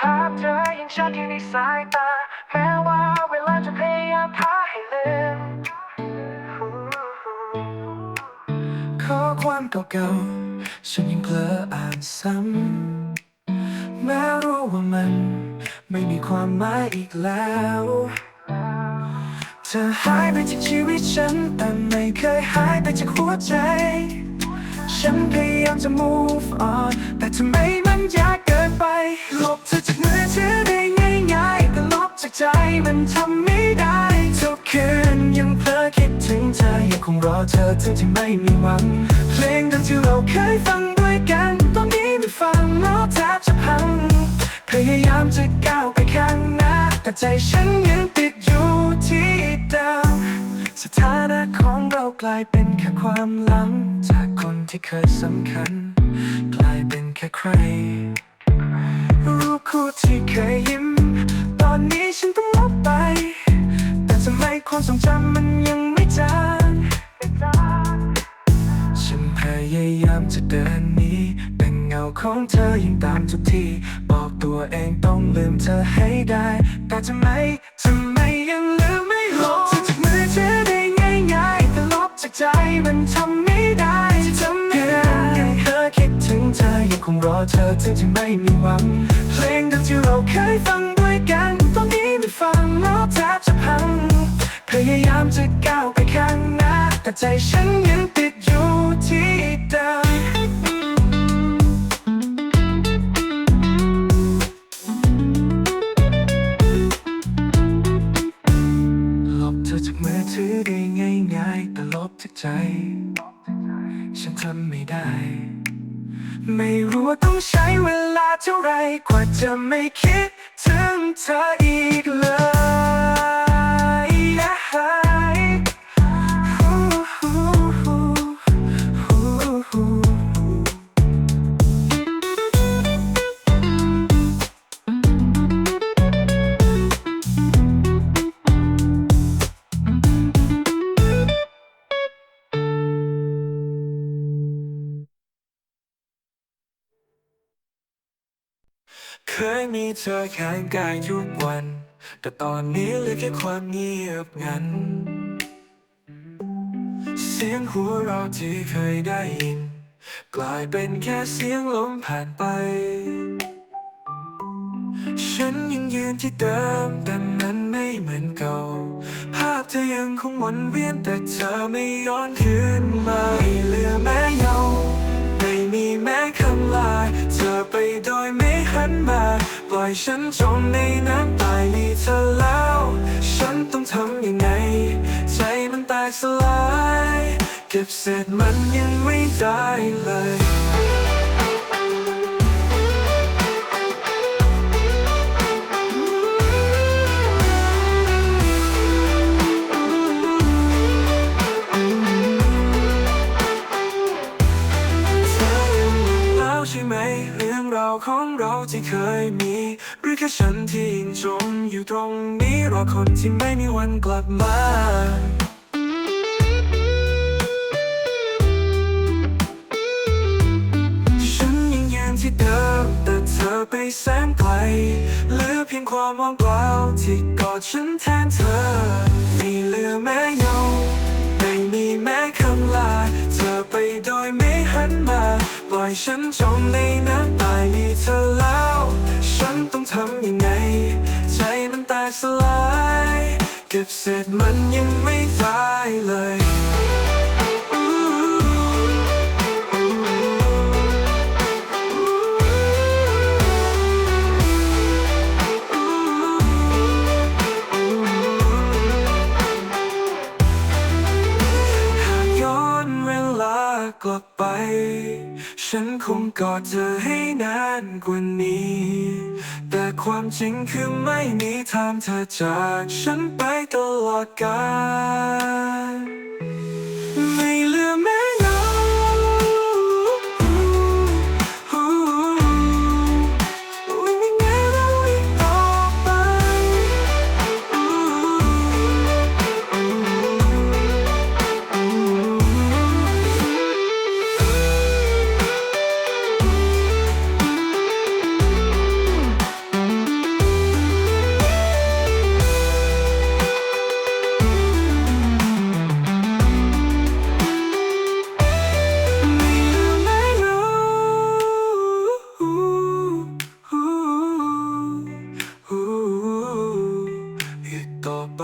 ภาพเธอยังชัดอยู่ในสายตา แม้ว่าเวลาจะพยายามพาให้ลืมข้อความเก่าๆ ฉันยังเพลออ่านซ้ำ แม้รู้ว่ามันไม่มีความหมายอีกแล้ว เธอหายไปจากชีวิตฉัน แต่ไม่เคยหายไปจากหัวใจ ฉันพยายามจะ move on แต่ทำไมมันยากเกินไป ลบเธอจากมือถือได้ง่ายๆแต่ลบจากใจมันทำไม่ได้ทุกคืนยังเพลอคิดถึงเธอยังคงรอเธอถึงที่ไม่มีหวัง เพลงดังที่เราเคยฟังด้วยกัน ตอนนี้ไม่ฟังแล้วแทบจะพัง พยายามจะก้าวไปข้างหน้า แต่ใจฉันยังติดอยู่ที่เดิมสถานะของเรากลายเป็นแค่ความหลังจาก ที่เคยสำคัญ กลายเป็นแค่ใคร รูปคู่ที่เคยยิ้ม ตอนนี้ฉันต้องลบไป แต่ทำไมความทรงจำมันยังไม่จางฉันพยายามจะเดินหนี้แต่เงาของเธอยังตามทุกทีบอกตัวเองต้องลืมเธอให้ได้ แต่ทำไมทำไมยังลืมไม่ลบเธอจากมือเธอได้ง่ายๆแต่ลบจากใจมันทำ งรอเธอถึงที่ไม่มีหวัง เพลงดังที่เราเคยฟังด้วยกัน ตอนนี้ไม่ฟังแล้วแทบจะพัง พยายามจะก้าวไปข้างหน้า แต่ใจฉันยังติดอยู่ที่เดิมลบเธอจากมือถือได้ง่ายๆแต่ลบจากใจ ฉันทำไม่ได้ ไม่รู้ว่าต้องใช้เวลาเท่าไรกว่าจะไม่คิดถึงเธออีกเลย ยมีเธอข้างกายทุกวัน แต่ตอนนี้เหลือแค่ความเงียบงัน เสียงหัวเราะที่เคยได้ยิน กลายเป็นแค่เสียงลมผ่านไป ฉันยังยืนที่เดิมแต่มันไม่เหมือนเก่า ภาพเธอยังคงวนเวียนแต่เธอไม่ย้อนคืนมาไม่เหลือแม้เงา ล่อยฉันจมในน้ำตายมีเธอแล้ว ฉันต้องทำยังไง ใจมันตายสลาย เก็บเศษมันยังไม่ได้เลยาวของเราที่เคยมี หรือแค่ฉันที่ยังจมอยู่ตรงนี้รอคนที่ไม่มีวันกลับมาฉันยังยืนที่เดิมแต่เธอไปแสนไกลเหลือเพียงความว่างเปล่าที่กอดฉันแทนเธอไม่เหลือ ล่อยฉันจมในน้ำตายมีเธอแล้ว ฉันต้องทำยังไง ใจมันแตกสลาย เก็บเศษมันยังไม่ตายเลยากลับไป ฉันคงกอดเธอให้นานกว่านี้ แต่ความจริงคือไม่มีทางเธอจากฉันไปตลอดกาล ต่อไป